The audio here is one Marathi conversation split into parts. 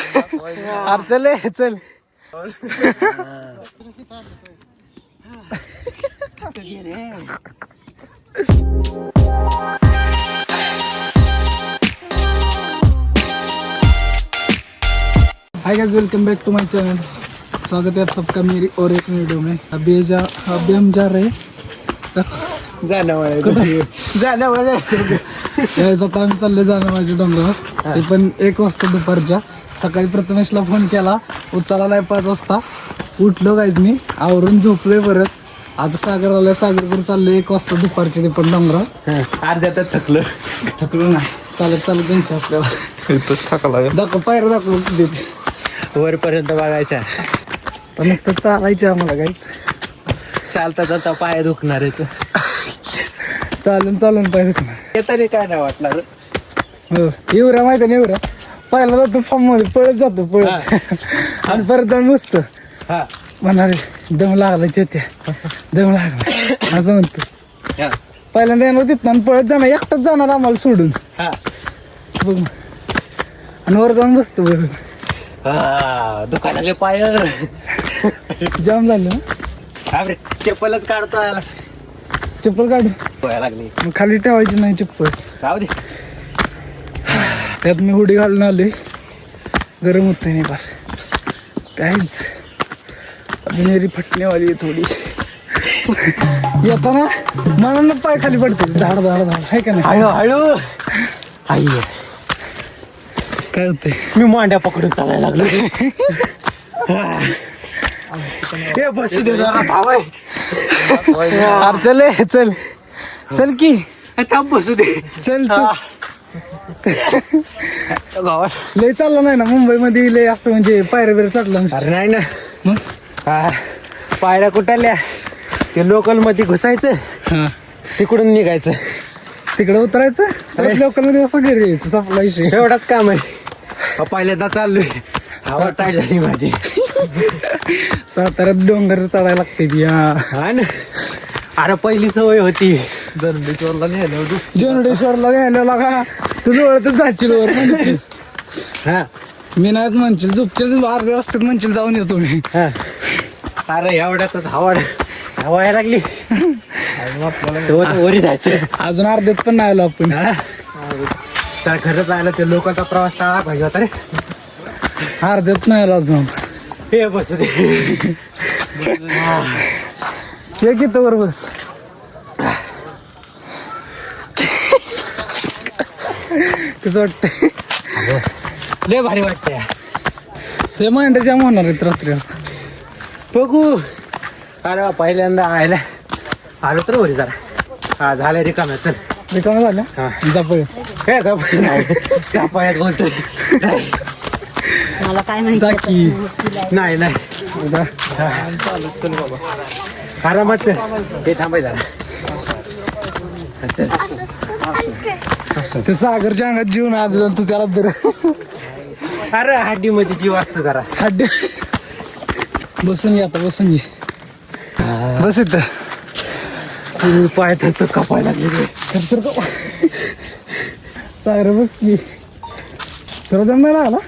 अरे चल ए, चल. Hi guys welcome back to my channel स्वागत है आप सबका मेरी और एक वीडियो में। अभी जा अभी हम जा रहे हैं। यायचं आता आम्ही चालले जाणं माझ्या डोंगरावर। ते पण एक वाजता दुपारच्या सकाळी प्रथमेशला फोन केला. उचलला नाही पाच वाजता. उठलो गाईज मी. आवरून झोपलोय परत. आता सागर आलाय. सागरपूर चाललोय. एक वाजता दुपारचे ते पण डोंगरावर अर्ध्यात थकलं. थकलो नाही. चालत चालत त्यांची आपल्याला. इथंच थकला दाखव पायर दाखव देते. वरपर्यंत बघायच्या. पण नुसतं चालायचे आम्हाला गाईच चालता चालता पाय दुखणार आहे चालून चालून पाहिजे येताना काय नाही वाटणार. हो. एवढ्या माहिती नाही एवढ्या पहिला जातो फॉर्ममध्ये पळत जातो पळत. आणि परत जाऊन बसतो हा. म्हणाले दम लागला चेत्या. दम लागला. असं म्हणतो. पहिल्यांदा येणार तिथं आणि पळत जाणार एकटाच जाणार आम्हाला सोडून. हा. बघ आणि वर जाऊन बसतो बघ. दुकानाले पाय जाम झालं चप्पलच काढतो चप्पल काढू. लागली. खाली ठेवायची नाही चप्पल. जाऊ दे. त्यात मी हुडी घालून आलोय. गरम होत नाही फार. काहीच. अभी मेरी फटणे वाली आहे थोडी. येताना मनानं पाय खाली पडते धाड धाड धाड. आहे का नाही? हळू हळू. आई. काय होते मी मांड्या पकडून चालायला लागलो. हे बसू दे जरा भावाय अरे चल ए, चल. चल की. थांब बसू दे. चल चल. गावात. लय चालला नाही ना? मुंबईमध्ये लय असं म्हणजे पायऱ्या बिऱ्या चढला नसतं. अरे नाही ना. मग? पायऱ्या कुठल्या? ते लोकलमध्ये घुसायचं. हा. तिकडून निघायचं. तिकडे उतरायचं? परत लोकांमध्ये असं घरी यायचं सपला विषय. एवढाच काम आहे. अहो, पहिल्यांदा चाललोय. हवा टाईट झाली माझी. साताऱ्यात डोंगर चढायला लागते ती हा. हा ना. अरे पहिली सवय होती. जनबेश्वरला नेलं होतं जनडेश्वरला न्यायला लागा. तू जवळच जाशील वर म्हणशील. हा. मी नाही म्हणशील. झोपशील अर्ध्या वाजतात म्हणशील जाऊन येतो मी. हा. अरे एवढ्यातच हवा हवा यायला लागली. तर वर- जायचं. अजून अर्ध्यात पण नाही आलो आपण. हा. तर खरंच आलं ते लोकांचा प्रवास टाळा पाहिजे होता रे. अर्ध्यात नाही आलो अजून हे बसू दे. ये की वर बस. कसं वाटतंय. लय भारी वाटतंय. ते मांडे जाम होणार आहेत रात्री. बघू. अरे वा, पहिल्यांदा आयला. आलो तर वरी जरा. हा झालं रिकाम्या चल. रिकामं झालं? हा. हे का पायात बोलतोय. नाही, मला काय माहिती नाही नाही. जा. आरामात चल. ते थांबाय जरा. चल. ते सागरच्या अंगात जीवन आधी जाऊन तू त्याला दर अरे हड्डी मध्ये जीव असतो जरा. खड्डे बसून घे आता बसून घे. बस इथं. तू पाय तर कपाय लागले. तर तर का सागर बस की. तुला दम नाही लागला?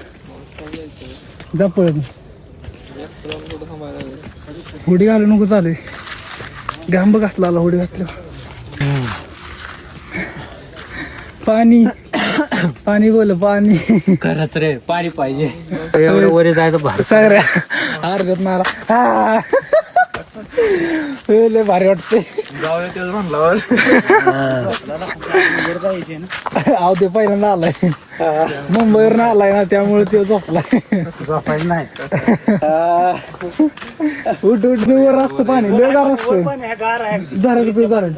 जा पळत. हुडी घालू नको चालू घाम बघ असला आला हुडी घातलं पाणी. पाणी बोल पाणी. खरंच रे पाणी पाहिजे. एवढं वरी जायचं भार. सागऱ्या अर्ध्यात मारा. हा. लय भारी वाटते अहो ते पहिल्यांदा आलाय. मुंबईवर आलाय ना त्यामुळे ते झोपलाय. झोपायचं नाही. उठ उठ वर असतं पाणी. लय गार असतं. झालं पिऊ चल.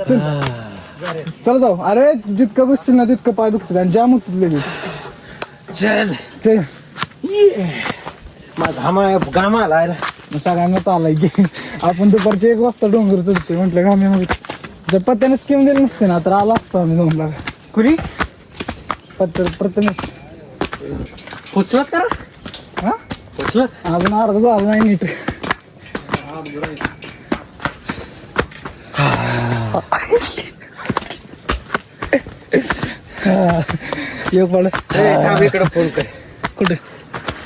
चल जाऊ. अरे जितकं बसतील ना तितकं पाय दुखतात आणि जाम होतात लगेच. चल. चल. माझा घामा घामा आला मग सगळ्यांना चालाय की. आपण दुपारचे एक वाजता डोंगर चढतोय म्हटलं आम्ही मग जर पत्त्याने स्कीम दिली नसते ना तर आला असतो आम्ही दोन लाख. कुणी? पत्तर प्रथमेश पोचलत करा हा? पोचलत? अजून अर्धा झाला नाही नीट. एक इकडे फोन कर. कुठे?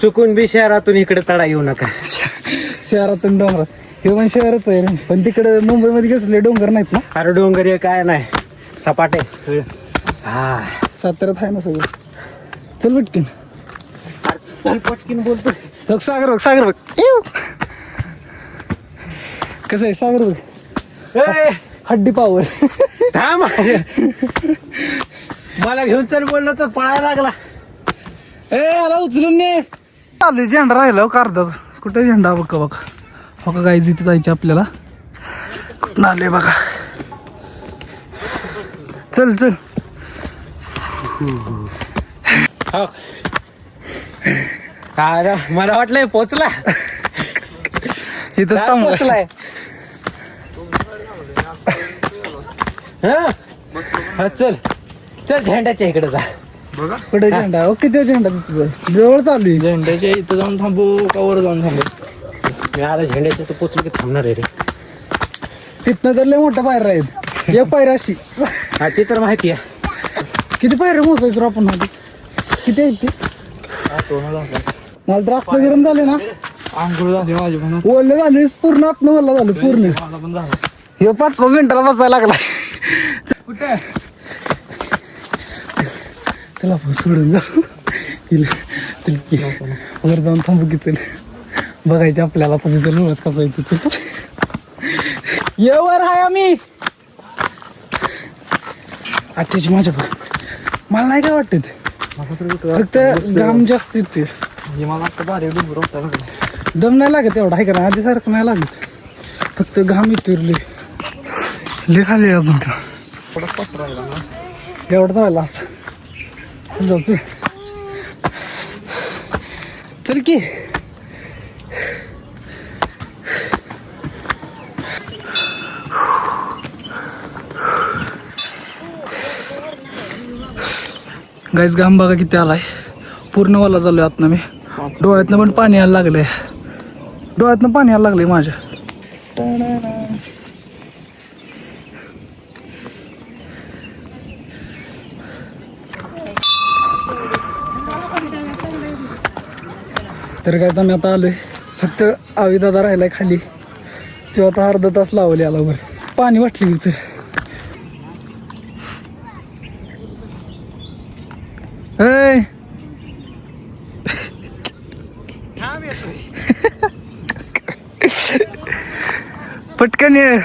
चुकून बी शहरातून इकडे चढा येऊ नका. शहरातून डोंगरात हे पण शहरच आहे रे. पण तिकडे मुंबईमध्ये कसले डोंगर नाहीत ना? अरे डोंगर हे काय नाही. सपाट. आहे सगळं. हा. साताऱ्यात आहे ना सगळं. चल पटकीन. चल पटकीन बोलतो. बघ सागर बघ सागर बघ. कसं आहे सागर बघ? हड्डी पावर. थांब. मला घेऊन चल बोललो तर पळायला लागला. ए आला उचलून ने. चालू झेंडा राहिला हो अर्धाच कुठे झेंडा बघा बघा. हो का गाई जिथे जायचे आपल्याला? कुठं आले बघा. चल चल. हो. अरे मला वाटलंय पोचला. इथंच काय पोचलाय? हा? हा, चल. चल झेंड्याच्या इकडे जा. कुठे झेंडा? ओ किती झेंडा तिथं? जवळ चालू आहे. झेंड्याच्या इथं जाऊन थांबू का वर जाऊन थांबू? मी आता झेंड्याच्या इथं पोचलो की थांबणार आहे रे. तिथनं तर लय मोठ्या पायऱ्या आहेत. एक पायऱ्या अशी. हा ते तर माहिती आहे. किती पायऱ्या मोजायचो रे आपण आधी? किती आहेत ते? मला तर असलं गरम झाले ना. आंघोळ झाली माझी पण. ओलं झाले पूर्ण आतनं ओला झालं पूर्ण. मला पण झालं. हे पाच पाच मिनिटाला बसायला लागला. कुठे? चला आपण सोडून जाऊ. चल की. वर जाऊन थांबू की चल. बघायचे आपल्याला पण तिथं लोळत कसं येतं चल ये वर आहे आम्ही. आत्याची माझ्या बघ. मला नाही काय वाटत? फक्त घाम जास्त येते दम नाही लागत एवढा आहे का ना आधीसारखं नाही लागत. फक्त घाम येते लय. खाली अजून तो. एवढं राहिला असं. चल जाऊ चल चल की गाईच घाम बघा किती आलाय. पूर्ण वाला झालोय आतनं मी. डोळ्यातनं पण पाणी यायला लागलंय. डोळ्यातनं पाणी यायला लागलंय माझ्या. तर काय आम्ही आता आलोय. फक्त आवी दादा राहिलाय खाली. तो आता अर्धा तास लावले आला वर. पाणी वाटली ऐ. पटकन ये.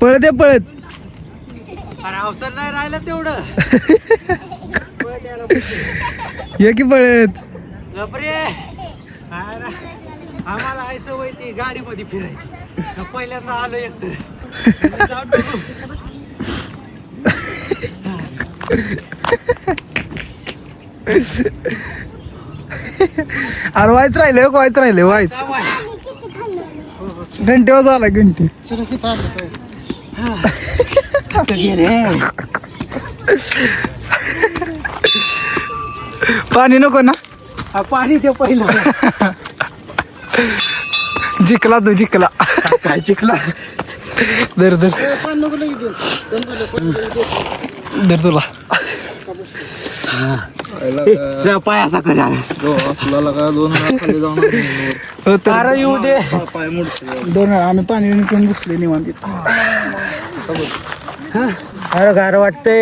पळत ये पळत. अवसर नाही राहिलं तेवढं. ये की पळत. गपरे अरे, आम्हाला आहे सवय ती गाडीमध्ये फिरायची. पहिल्यांदा आलो जाऊन बघू. अरे व्हायच राहिले व्हायच राहिले व्हायच घंटेवर झाला घंटे. पाणी नको ना? हा, पाणी ते पहिलं. जिंकला तू जिंकला. काय चिखला दर दर दर तुला. त्या पायाचा कधी आला हो तर अरे येऊ दे. दोन आम्ही पाणी विकून बसले निवांत. अरे गार वाटते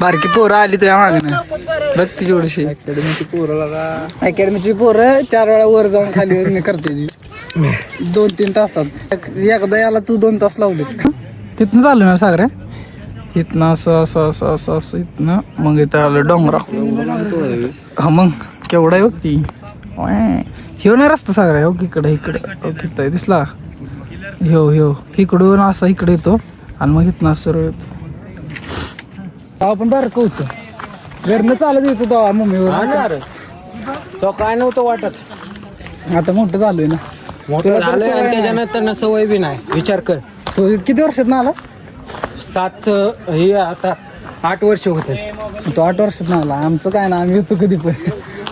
बारकी पोरं आली तुझ्या मागणं बघ ती जेवढीशी अकॅडमीची पोरं अकॅडमीची पोरं चार वेळा वर जाऊन खाली वर करते ती. दोन तीन तासात. एक- एकदा याला तू दोन तास लावले. तिथनं चालू ना सागरे? इथनं असं असं असं असं असं इथनं. मग इथं आलं डोंगरा हा मग केवढा आहे बघ ती? ह्यो नाही रस्ता सागरा हो इकडे इकडे. हो तिथं दिसला. ह्यो ह्यो. इकडून असा इकडे येतो आणि मग इथनं असं सरळ येतो आपण बारकं होतं. घरनं चालत यायचं तेव्हा मम्मीवर. अरे. तो काय नव्हतं वाटत. आता मोठं झालोय ना. मोठं तुला तर झालंय सवय आणि नाही. त्याच्यानंतर ना सवय बी नाही. विचार कर. तो किती वर्षात ना आला? सात हे आता आठ वर्ष होते तो आठ वर्षात ना आला. आमचं काय ना आम्ही येतो कधी पण.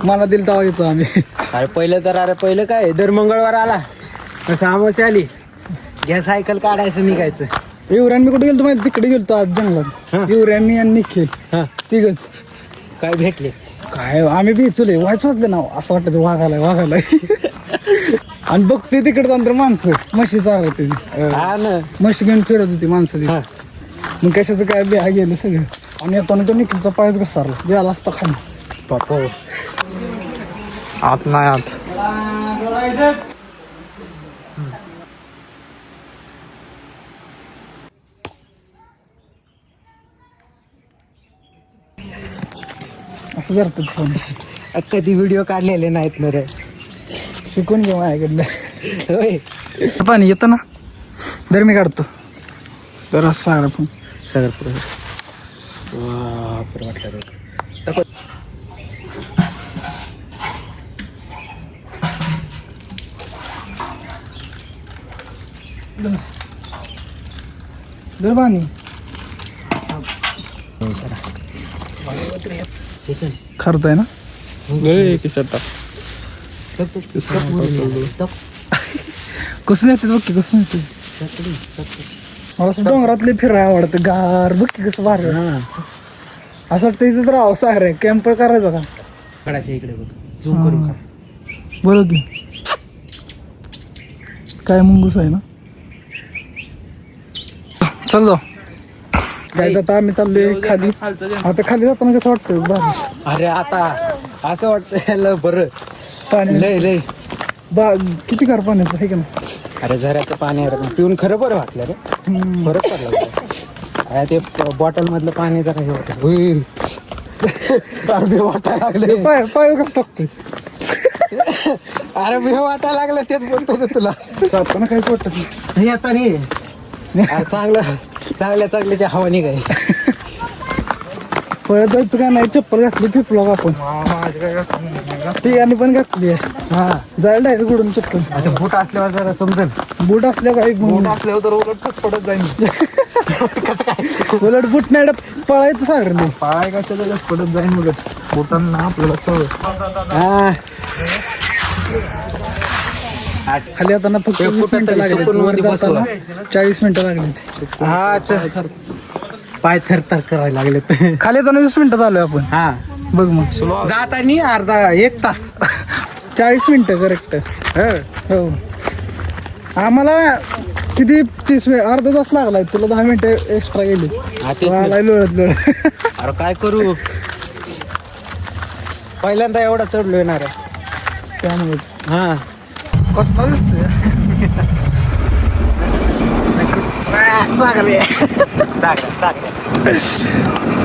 मला दिल तेव्हा येतो आम्ही. अरे पहिलं तर अरे पहिलं काय? दर मंगळवार आला. तसं आमोशी आली. घ्या सायकल काढायचं निघायचं. युवऱ्यान मी कुठे गेलो माहिती? तिकडे गेलतो आज जंगलात. युवऱ्यान मी आणि निखिल. हा. तिघच. काय भेटले? काय आम्ही बिचुले व्हायच वाजले ना असं वाटायचं वाघाला वाघाला. आणि बघते तिकडे जाऊन तर माणसं. म्हशी चालत होती. हा ना. म्हशी घेऊन फिरत होती माणसं. हा. मग कशाचं काय बिहा गेलं सगळं? आणि येताना तो निखिलचा पायच घसारला. गेला असता खाली. बापो. आत नाही आत. असं करतात फोन. कधी व्हिडिओ काढलेले नाहीत ना रे. शिकून घे माझ्याकडलं होय. पाणी येतं ना? दर मी काढतो. जरा सारा फोन सगळं पुढे वाटलं रे. दर. पाणी. खरत आहे ना? कसं येते बघ की कसं येते मला असं डोंगरातले फिराय आवडतं. गार. बघ की कसं भारी. आहे. असं वाटतं इथंच राहावं. सार आहे. कॅम्प करायचा का कडाच्या इकडे बघ. झूम करू. बरं की. काय मुंगूस आहे ना? चल जाऊ. काय आता आम्ही चाललोय खाली. आता खाली जाताना कसं वाटतं भारी अरे आता असं वाटतं बरं. पाणी. लय लय. बा किती गार पाण्याचं आहे का ना अरे झऱ्याचं पाणी आहे रे पण पिऊन खरं बरं वाटलं रे. फरक पडला जरा. अरे ते बॉटल मधलं पाणी जरा हे होतं. हुई. अरे वाटायला लागले. पाय पाय कसं टाकतोय? अरे बिह वाटायला लागलं तेच बोलतो तुला. जाताना काहीच वाटत नाही आता नाही. अरे चांगलं. चांगल्या चांगल्याची हवा निघाय पळत जायचं का नाही चप्पल घातली फिपलो आपण. ती आणि पण घातली आहे. हा. जायला डायरेक्ट उडून चप्पल. आता बूट असल्यावर जरा समजेल. बूट असल्या काय मग? असल्यावर तर उलट पडत जाईल. उलट बूट नाही पळायचं सागर नाही. पाय कशाला पडत जाईल उलट? बोटांना आपल्याला सवय खाली जाताना फक्त वीस मिनिटं लागले वर जाताना. चाळीस मिनिटं लागली. हा चल पाय थर थर करायला लागले. खाली येताना वीस मिनिटात आलोय आपण. हा. बघ मग. जातानी अर्धा एक तास. चाळीस मिनिटं करेक्ट हो. आम्हाला किती तीस वेळ अर्धा तास लागलाय तुला दहा मिनिटं एक्स्ट्रा गेली. आलाय लोळत लोळत. अरे काय करू? पहिल्यांदा एवढा चढलो येणार त्यामुळेच. हा. कसला दिसतोय? सागर सागर.